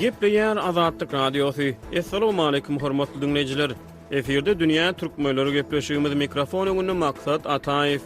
Gepleyen Azatlyk Radiosu. Assalamu alaykum hormatly dinleyijiler. Eferde dünýä türkmenleri gepleşigimiz mikrofon öňünde maksat Ataýew.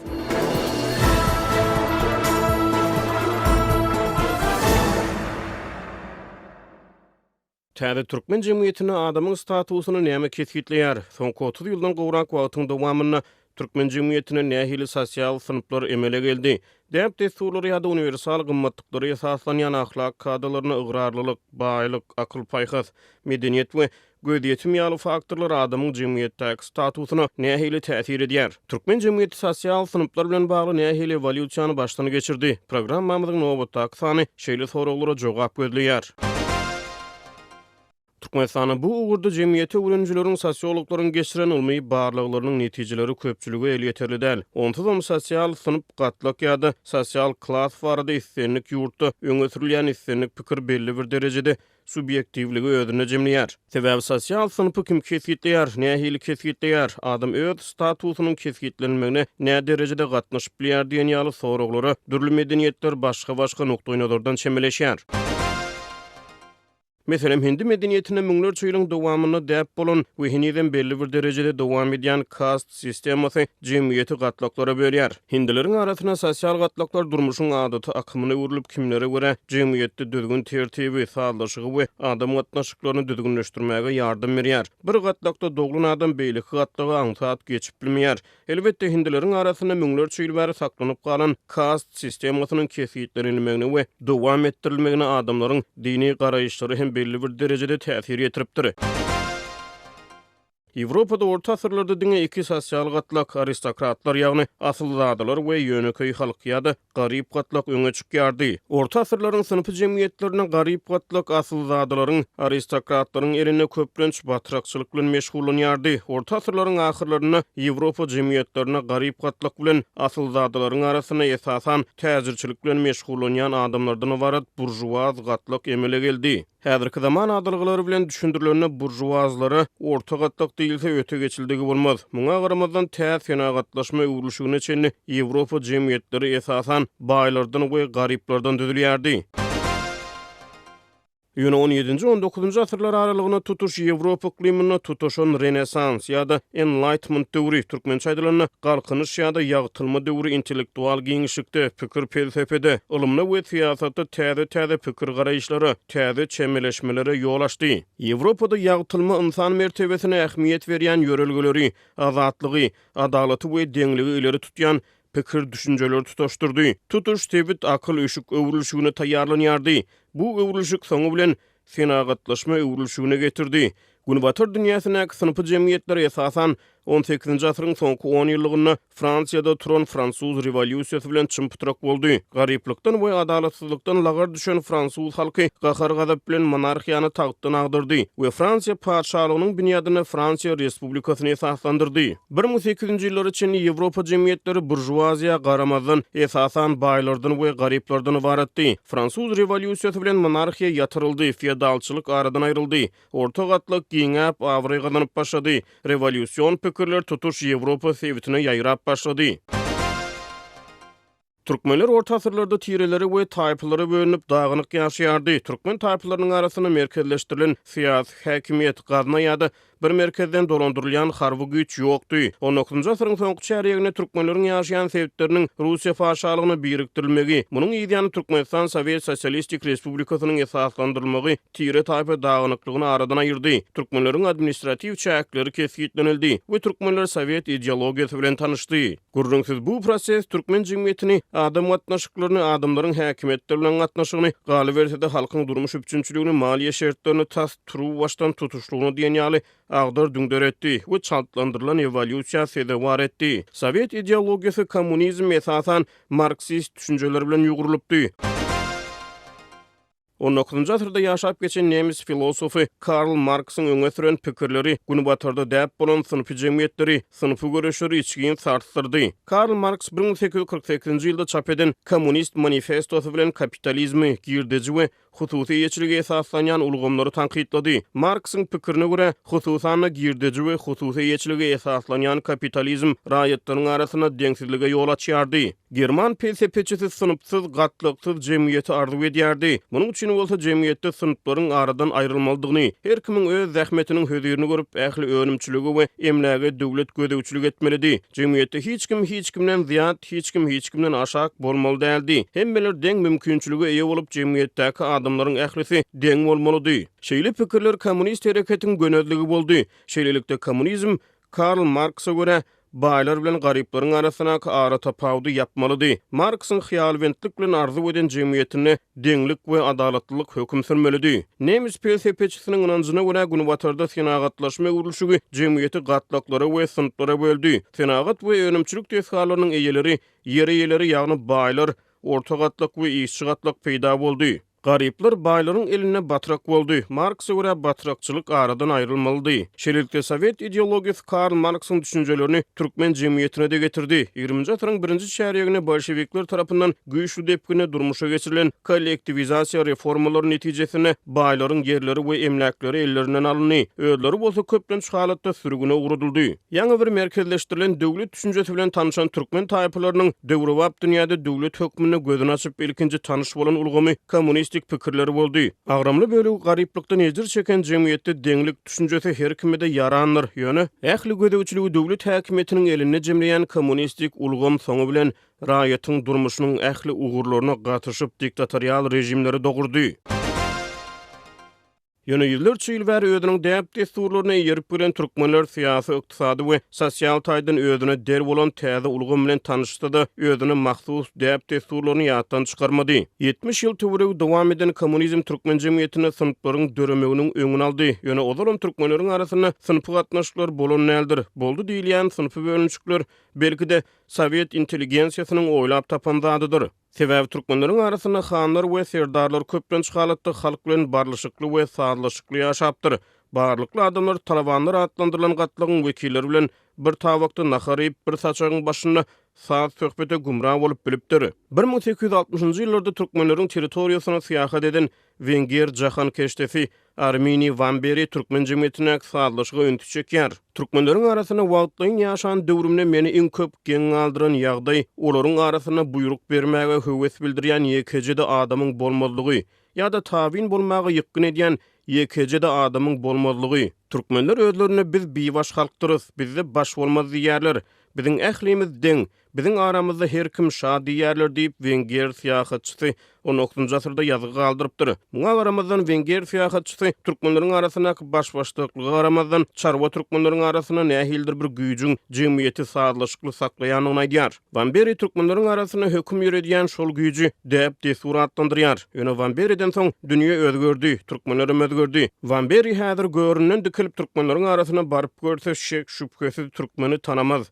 Täze türkmen jemgyýetini adamyň statusyny näme kesgitleýär? Soňky 30 ýyldan gowrak wagtyň dowamyny Türkmen cemiyetine nähili sosial sınıflar emele geldi. Dep desturlary ýa-da universal gymmatlyklary esaslanýan ahlak kadrlaryna ýgrarlylyk, baýlyk, akyl paýhas, medeniýet we gödýetim ýaly faktorlar adamyň jemgyýetdäki statusyna nähili täsir edýär. Türkmen jemgyýeti sosial synplar bilen bagly nähili evolýusiýany başdan geçirdi. Programmamyzyň nowatdaky sany şeýle soraglara jogap gözleýär. Türkmenistanyň bu ugurda cemiyeti öwrenjilerin sosiologlary geçiren ulmy barlyklarynyň netijeleri köpçüligi el ýeterli däl. Onda da sosial synyp gatlak ýa-da sosial klas barada islenlik ýurtda öňe sürilýän islenlik pikir belli bir derejede subjektivligi özüne jemleýär. Sebäbi sosial synypy kim kesgitleýär, nähili kesgitleýär, adam öz statusynyň kesgitlenmegine nä derejede gatnaşyp bilýär diýen ýaly soraglary dürli medeniýetler başga-başga nokta-oýnalardan çemeleşýär. Meselem hindi medeniyetine müňler çüýlüň dowamyny däp bolan we hiniden belli bir derejede dowam edýän kast sistemasy jemgyýeti gatlaklara bölýär. Hindileriň arasyna sosial gatlaklar durmuşyň adaty akymyna urulyp kimlere görä jemgyýetde düzgün tertibi, sadaşygy we adam gatnaşyklaryny düzgünleşdirmäge ýardam berýär. Bir gatlakda doglan adam beýlik gatlaga aňsat geçip bilmeýär. Elbetde hindileriň arasyna müňler çüýlbäri saklanyp galan kast sistemasynyň kesitlerini we dowam etdirilmegine adamlaryň dini garaýyşlary hem belli bir derejede täsir ýetiripdir. Ýewropada orta asyrlarda diňe iki sosial gatlak aristokratlar ýagny asylzadalar we ýöneköy halk ýa-da garyp gatlak öňe çykýardy. Orta asyrlaryň synpy jemgyýetlerine garyp gatlak asylzadalaryň aristokratlaryň erine köplenç batrakçylyk bilen meşgullanýardy. Orta asyrlaryň ahyrlaryna Ýewropa jemgyýetlerine garyp gatlak bilen asylzadalaryň arasyna esasan täzirçilik bilen meşgullanýan adamlardan ibarat burjuaz gatlak emele geldi. Häzirki zaman adalgylary bilen düşündirilen буржуазлары orta gatlak değilse öte geçildigi bolmaz. Muňa garamazdan täz senagatlaşma öwrülüşüne çenli Ýewropa jemgyýetleri esasan baýlardan we garyplardan düzülýärdi. Ýöne 17-nji 19-njy asyrlar aralygyna tutuş Ýewropa klimyna tutuşan renesans ýa-da enlightenment döwri türkmen aýdylyny galkynyş ýa-da ýagtylma döwri intellektual giňişlikde, pikir felsefede, ulumna we siýasatda täze-täze pikir garaýyşlary, täze çemeleşmelere ýol açdy. Ýewropada ýagtylma insan mertebesine ähmiýet berýän ýörelgeleri, azatlygy, adalaty we deňligi ileri tutýan pikir düşünceler tutuşturdy. Tutuş tebit akıl öşük öwrülüşüne taýýarlanýardy. Bu öwrülüşük soňu bilen senagatlaşma öwrülüşüne getirdi. Günbatar dünýäsine synpy jemgyýetler esasan 18-nji asyryň soňky 10 ýyllygyna Fransiýada turan Fransuz rewolýusiýasy bilen çympytrak boldy. Garyplykdan we adalatsızlykdan lagar düşen Fransuz halky gahar gadap bilen monarhiýany tagtdan agdyrdy we Fransiýa paşalygynyň bünýadyny Fransiýa respublikasyna esaslandyrdy. 1800-nji ýyllar üçin Ýewropa jemgyýetleri burjuaziýa garamazdan esasan baýlardan we garyplardan ibaratdy. Fransuz rewolýusiýasy bilen monarhiýa ýatyryldy, feodalçylyk aradan aýryldy. Orta gatlyk giňäp awry gazanyp başlady. Rewolýusiýon pikirler tutuş Ýewropa sewitine ýaýrap başlady. Türkmenler orta asırlarda tireleri ve taypıları bölünüp dağınık yaşayardı. Türkmen taypılarının arasını merkezleştirilen siyasi hakimiyet gazna ya da bir merkezden dolandyrylýan harby güç ýokdy. 19-njy asyryň soňky çäriýegine türkmenleriň ýaşaýan sebäpleriniň Russiýa faşalygyny birikdirilmegi, munyň ýetiýany Türkmenistan Sowet Sosialistik Respublikasynyň esaslandyrylmagy tire taýpa dagynyklygyny aradan aýyrdy. Türkmenleriň administratiw çäkleri kesgitlenildi we türkmenler Sowet ideologiýasy bilen tanışdy. Gurrunksuz bu proses türkmen jemgyýetini, adam gatnaşyklaryny, adamlaryň häkimetleri bilen gatnaşygyny, galy berse halkyň durmuş üçinçiligini, maliýe şertlerini tas turu başdan tutuşlugyny diýen ýaly agdar düngdör etdi we çantlandyrylan evolýusiýa sede war etdi. Sowet ideologiýasy kommunizm esasan marksist düşünjeler bilen ýugurulypdy. 19-njy asyrda ýaşap geçen nemis filosofy Karl Marksyň öňe süren pikirleri Gunubatarda däp bolan synpy jemgyýetleri, synpy görüşleri içgin sarsdyrdy. Karl Marx 1848-nji ýylda çap eden Kommunist manifestosu bilen kapitalizmi, girdeji we hususi ýeçiligi esaslanýan ulgamlary tanqidlady. Marksyň pikirine görä, hususan girdeji we hususi ýeçiligi esaslanýan kapitalizm raýatlaryň arasyna deňsizlige ýol açýardy. German PSP-çisi sınıpsız, gatlyksyz jemgyýeti arzu edýärdi. Munyň üçin bolsa jemgyýetde synyplaryň aradan aýrylmalydygyny, her kimiň öz zähmetiniň hödürini görüp ähli önümçiligi we emläge döwlet gödegçilik etmelidi. Jemgyýetde hiç kim hiç kimden ziyat, hiç kim hiç kimden aşak bolmaly däldi. Hemmeler deň mümkinçiligi eýe bolup jemgyýetdäki adamlaryň ählisi deň bolmalydy. Şeýle pikirler kommunist hereketiň gönözligi boldy. Şeýlelikde kommunizm Karl Marxa görä baylar bilen garyplaryň arasyna ara tapawdy ýapmalydy. Marksyň hyýalwentlik bilen arzu eden jemgyýetini deňlik we adalatlylyk hökm sürmelidi. Nemis PSP-çisiniň ynanjyna görä Gunwatarda senagatlaşma urulşugy jemgyýeti gatlaklara we syntlara böldi. Senagat we önümçilik tesgalarynyň eýeleri, ýere eýeleri ýagny baylar, orta gatlak we işçi gatlak peýda boldy. Garipler baylaryň eline batrak boldy. Marx göre batrakçylyk aradan ayrılmalydy. Şeýlelikde Sowet ideologiyası Karl Marxyň düşünjelerini Türkmen jemgyýetine de getirdi. 20-nji asyryň 1-nji çäriýegine bolşewikler tarapyndan güýçli depkine durmuşa geçirilen kollektivizasiýa reformalary netijesinde baylaryň yerleri we emlakları ellerinden alyny. Öýleri bolsa köpden şahalatda sürgüne uğradyldy. Ýaňy bir merkezleşdirilen döwlet düşünjesi bilen tanışan Türkmen taýpalarynyň döwrewap dünýäde döwlet hökmüne gözüni açyp ilkinji tanış bolan ulgamy kommunist optimistik pikirleri boldy. Agramly bölegi garyplykdan ejir çeken jemgyýetde deňlik düşünjesi her kimede yaranlar Ýöne ähli gödäwçiligi döwlet häkimetiniň elinde jemleýän kommunistik ulgam soňu bilen raýatyň durmuşynyň ähli ugurlaryna gatyşyp diktatorial rejimleri dogurdy. Ýöne ýyllarça ýyl bär özüniň däp desturlaryny ýerip bilen türkmenler syýasy, ykdysady we sosial taýdan özüne der bolan täze ulgum bilen tanışdydy. Özüne mahsus däp desturlaryny ýatdan çykarmady. 70 ýyl töwereg dowam eden kommunizm türkmen jemgyýetini synplaryň döremeginiň öňüne aldy. Ýöne ozalan türkmenleriň arasyna synpy gatnaşyklar bolan näldir. Boldy diýilýän synpy bölünçükler belki de Sowet intelligensiýasynyň oýlap tapan. Sebäbi türkmenleriň arasyna hanlar we serdarlar köpden çykalatdy, halk bilen barlaşykly we sadlaşykly ýaşapdyr. Barlykly adamlar talawanlar atlandyrylan gatlygyň wekilleri bilen bir tawakda naharyp bir saçagyň başyna saat söhbete gumra bolup bilipdir. 1860-njy ýyllarda türkmenleriň territoriýasyna syýahat eden Wenger Jahan keşdefi Armini Vanberi Türkmen Cemiyetine sadlaşıga önti çekýär. Türkmenlerin arasına wagtlyň ýaşan döwrümde meni iň köp geň galdyran ýagdaý, olaryň arasyna buyruk bermäge höwes bildirýän ýekejide adamyň bolmazlygy ýa-da tabin bolmagy ýykyn edýän ýekejide adamyň bolmazlygy. Türkmenler özlerini biz biwaş halkdyrys, bizde baş bolmaz diýerler. Biziň ählimiz deň, Biziň aramızda her kim şadi yerler diýip Wenger syýahatçysy 19-njy asyrda ýazgy galdyrypdyr. Muňa garamazdan Wenger syýahatçysy türkmenleriň arasyna başbaşdyklygy garamazdan çarwa türkmenleriň arasyna nähildir bir güýjüň jemgyýeti sadlaşykly saklaýanyny aýdýar. Van Beri türkmenleriň arasyna hökm ýöredýän şol güýjü dep desuratlandyrýar. Ýöne Van Beri'den soň dünýä özgördi, türkmenler özgördi. Van Beri häzir görünen dikilip türkmenleriň arasyna baryp görse şek şüphesiz türkmeni tanamaz.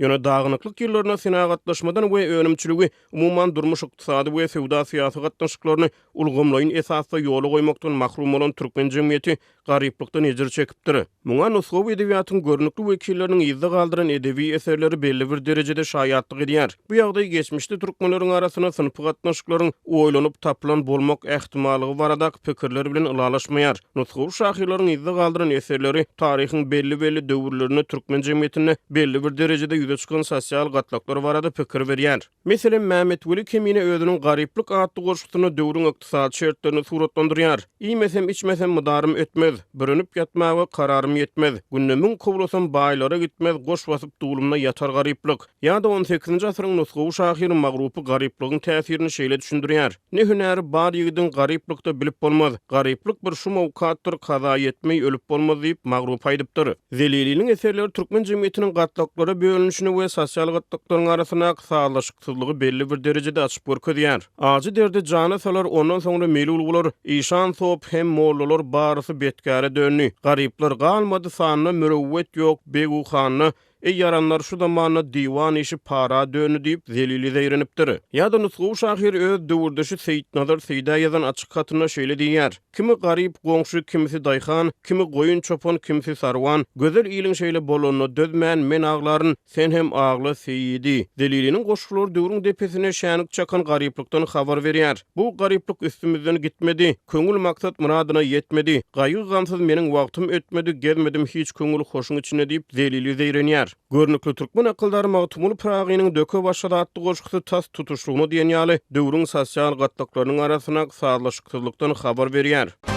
Ýöne dağınıklık ýyllaryna synagatlaşmadan we önümçiligi umumyň durmuş ykdysady we sewda syýasy gatnaşyklaryny ulgamlaýyn esasda ýoly goýmakdan mahrum bolan türkmen jemgyýeti garyplykdan ejir çekipdir. Muňa Nusow edebiýatynyň görnükli wekilleriniň ýyzda galdyran edebi eserleri belli bir derejede şaýatlyk edýär. Bu ýagdaý geçmişde türkmenleriň arasyna synpy gatnaşyklaryň oýlanyp tapylan bolmak ähtimalygy baradak pikirler bilen ylalaşmaýar. Nusow şahyrlaryň ýyzda galdyran eserleri taryhyň belli-belli döwürlerini türkmen jemgyýetine belli bir derejede ýüze çykan sosial gatlaklar barada pikir berýär. Meselem Mehmet Weli kemine özüniň garyplyk atly gorşukyny döwrüň ykdysady şertlerini suratlandyrýar. Iýmesem içmesem mydarym ötmez, bürünüp ýatmagy kararym ýetmez. Günnemiň kowlasam baýlara gitmez, goş basyp duwlumna ýatar garyplyk. Ýa-da 18-nji asyryň nusgawy şahyry magrupy garyplygyň täsirini şeýle düşündirýär. Ne hünäri bar ýigidin garyplykda bilip bolmaz. Garyplyk bir şu mowkatdyr, kaza ýetmeý ölüp bolmaz diýip magrup aýdypdyr. Zeliliň eserleri türkmen jemgyýetiniň gatlaklary bölünüş görüşüni we sosial gatnaşyklaryň arasyna salaşyksyzlygy belli bir derejede açyp görkezýär. Ajy derde jany salar ondan soňra meli ulgular, işan sop hem mollalar barysy betkara dönni. Garyplar galmady sanly mürewwet ýok, beguxanly Ey yaranlar şu zamana divan işi para dönü deyip zelili zeyrenipdir. Ya da Nusgu şahir öz dövürdüşü Seyit Nazar Seyda yazan açık katına şöyle diyer. Kimi garip gongşu, kimisi dayxan, kimi goyun çopon, kimisi sarvan. Gözel iyilin şeýle bolonu dözmän men ağların sen hem ağlı seyidi. Zelilinin koşulur dövrün depesine şänik çakan gariplikden habar berýär. Bu gariplik üstümüzden gitmedi. Köngül maksat muradına yetmedi. Gaýyg gamsız meniň wagtym ötmedi, gelmedim hiç köngül hoşuň içine diýip zelili zeýrenýär. Görnükli Türkmen akıldary Magtumul Pragynyň döke başladatdy goşgusy tas tutuşlugyny diýen ýaly döwrüň sosial gatnaklarynyň arasyna sadlaşyklyklykdan habar berýär.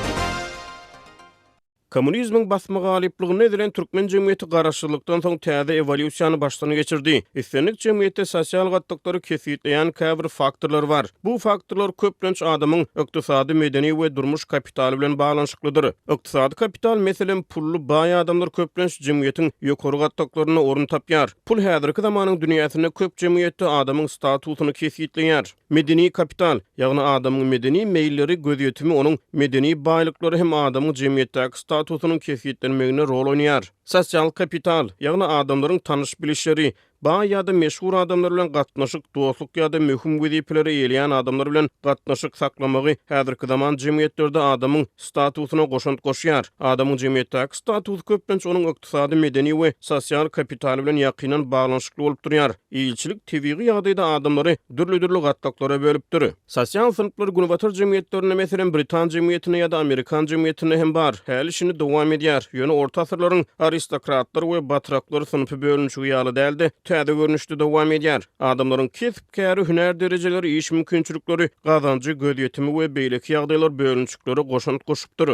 Kommunizmin basma galipligini edilen Türkmen cemiyeti garaşçılıktan soň täze evolýusiýany başdan geçirdi. Islenlik cemiyette sosial gatnaşyklary kesitleýän käbir faktorlar bar. Bu faktorlar köplenç adamyň ykdysady, medeni we durmuş kapitaly bilen baglanşyklydyr. Ykdysady kapital meselem pullu baý adamlar köplenç cemiyetiň ýokary gatnaşyklaryna orun tapýar. Pul häzirki zamanyň dünýäsinde köp cemiyetde adamyň statusyny kesitleýär. Medeni kapital, ýagny adamyň medeni meýilleri gözýetimi onuň medeni baýlyklary hem adamyň cemiyetdäki statusunun keyfiyetlenmegine rol oynayar. Sosial kapital, ýagny adamlaryň tanış bilişleri, Ba ýa-da meşhur adamlar bilen gatnaşyk, dostluk ýa-da möhüm wezipeleri ýelýän adamlar bilen gatnaşyk saklamagy häzirki zaman jemgyýetlerde adamyň statusyna goşant goşýar. Adamyň jemgyýetdäki status köpden onuň ykdysady, medeni we sosial kapitaly bilen ýakynan baglanşykly bolup durýar. Ýylçylyk tebigi ýagdaýda adamlary dürli-dürli gatnaklara bölüpdir. Sosial sınıflar günbatar jemgyýetlerine meselen Britan jemgyýetine ýa-da Amerikan jemgyýetine hem bar. Häli şini dowam edýär. Ýöne orta asyrlaryň aristokratlar we batraklar synpy bölünüşi ýaly däldi. täze görnüşde dowam edýär. Adamlaryň kesip käri hünär derejeleri, iş mümkinçilikleri, gazanjy gödýetimi we beýleki ýagdaýlar bölünçükleri goşan goşupdyr.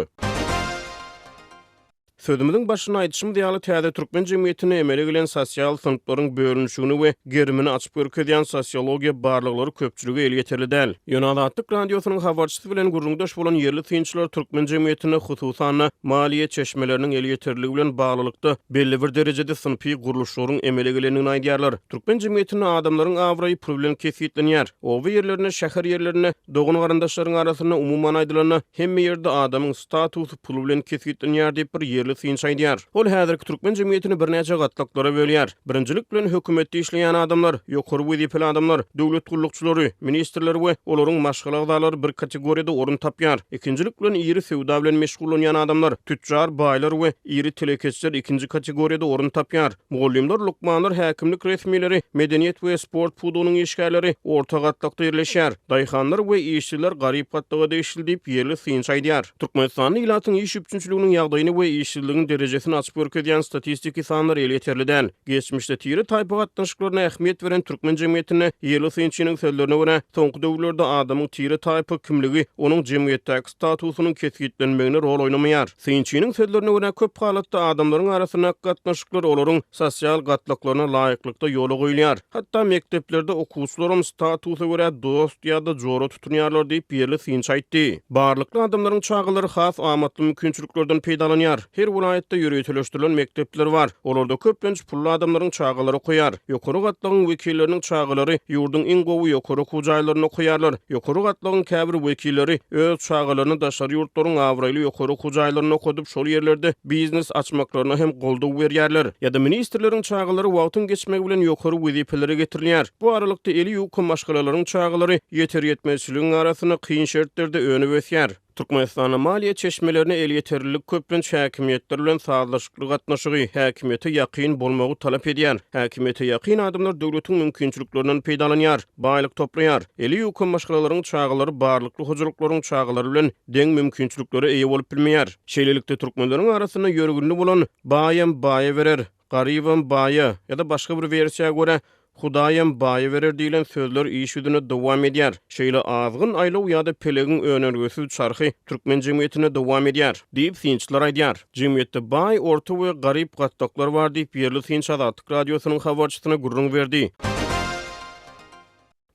Sözümüzün başına aýdyşym diýaly täze türkmen jemgyýetine emele gelen sosial sınıfların bölünüşüni we gerimini açyp görkezýän sosiologiýa barlyklary köpçüligi el ýeterli däl. Ýonalatlyk radiosynyň habarçysy bilen gurrundaş bolan ýerli synçylar türkmen jemgyýetine hususan maliýe çeşmeleriniň el ýeterliligi bilen baglylykda belli bir derejede synpy guruluşlaryň emele gelenini aýdýarlar. Türkmen jemgyýetine adamlaryň awraýy problem kesitlenýär. Owa ýerlerine, şäher ýerlerine, dogun garandaşlaryň arasyna umumy aýdylanyp, hemme ýerde adamyň statusy pul bilen kesitlenýär diýip bir ýerli Hüseyin Şaydiyar. Ol häzirki türkmen jemgyýetini bir näçe gatlaklara bölýär. Birinjilik bilen hökümetde işleýän adamlar, ýokary wezipeli adamlar, döwlet gullukçylary, ministrler we olaryň maşgalagdalary bir kategoriýada orun tapýar. Ikinjilik bilen ýeri sewda bilen meşgullanýan adamlar, tüccar, baýlar we ýeri telekeçler ikinji kategoriýada orun tapýar. Mugallimler, lukmanlar, häkimlik resmileri, medeniýet we sport pudunyň işgärleri orta gatlakda ýerleşýär. Daýhanlar we işçiler garyp gatlakda dişildip ýerli syýyn şaýdýar. Türkmenistanyň ýylatyň iş üçinçiliginiň ýagdaýyny we iş işsizligin derejesini açyp görkezýän statistik sanlar el ýeterliden. Geçmişde tiri taýpa gatnaşyklaryna ähmiýet beren türkmen jemgyýetine ýerli synçynyň sözlerine görä, soňky döwürlerde adamyň tiri taýpa kimligi onuň jemgyýetdäki statusynyň kesgitlenmegine rol oýnamayar. Synçynyň sözlerine görä köp halatda adamlaryň arasyna gatnaşyklar olaryň sosial gatnaşyklaryna laýyklykda ýol goýulýar. Hatda mekteplerde okuwçylaryň statusyna görä dost ýa-da jora tutunýarlar diýip ýerli synç aýtdy. Barlykly adamlaryň çağılary has amatly mümkinçiliklerden peýdalanýar. her vilayatda ýürütilişdirilen mektepler bar. Olarda köplenç pullu adamlaryň çağalary koýar. Ýokary gatlaryň wekilleriniň çağalary ýurdun iň gowy ýokary kujaýlaryna koýarlar. Ýokary gatlaryň käbir wekilleri öz çağalaryny daşary ýurtlaryň awraýly ýokary kujaýlaryna kodup şol ýerlerde biznes açmaklaryna hem goldaw berýärler. Ýa-da ministrleriň çağalary wagtyň geçmek bilen ýokary wezipelere getirilýär. Bu aralykda eli ýukum maşgalalaryň çağalary ýeter ýetmezçiligiň arasyna kyn şertlerde öne ösýär. Türkmenistana maliye çeşmelerine el yeterlilik köprün häkimetler bilen sazlaşyklyk gatnaşygy häkimete ýakyn bolmagy talap edýär. Häkimete ýakyn adamlar döwletiň mümkinçiliklerinden peýdalanýar, baýlyk toplaýar. Eli ýokun başgalalaryň çağalary barlykly hujurluklaryň çağalary bilen deň mümkinçiliklere eýe bolup bilmeýär. Şeýlelikde türkmenleriň arasynda ýörgünli bolan baýam baýa berer, garibam baýa ýa-da başga bir versiýa görä Hudaýam baýy berer diýilen sözler iş ýüzüne dowam edýär. Şeýle azgyn aýla ýa-da pelegin önergesi çarhy türkmen jemgyýetine dowam edýär. Diýip synçlar aýdýar. Jemgyýetde baý, orta we garyp gatdaklar bar diýip ýerli synç radiosynyň habarçysyna gurrun berdi.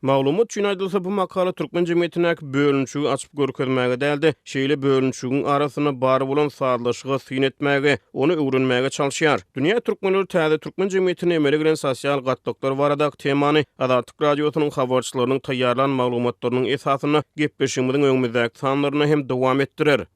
Maglumat üçin aýdylsa bu makala Türkmen jemgyýetine bölünşügi açyp görkezmäge däldi, şeýle bölünşügiň arasyna bar bolan saýdaşlyga syn etmäge, ony öwrenmäge çalyşýar. Dünýä türkmenleri täze Türkmen jemgyýetine emele giren sosial gatlyklar barada temany Azatlyk radiosynyň habarçylarynyň taýýarlan maglumatlarynyň esasyny gepleşýümiň öňümizdäki sanlaryny hem dowam etdirer.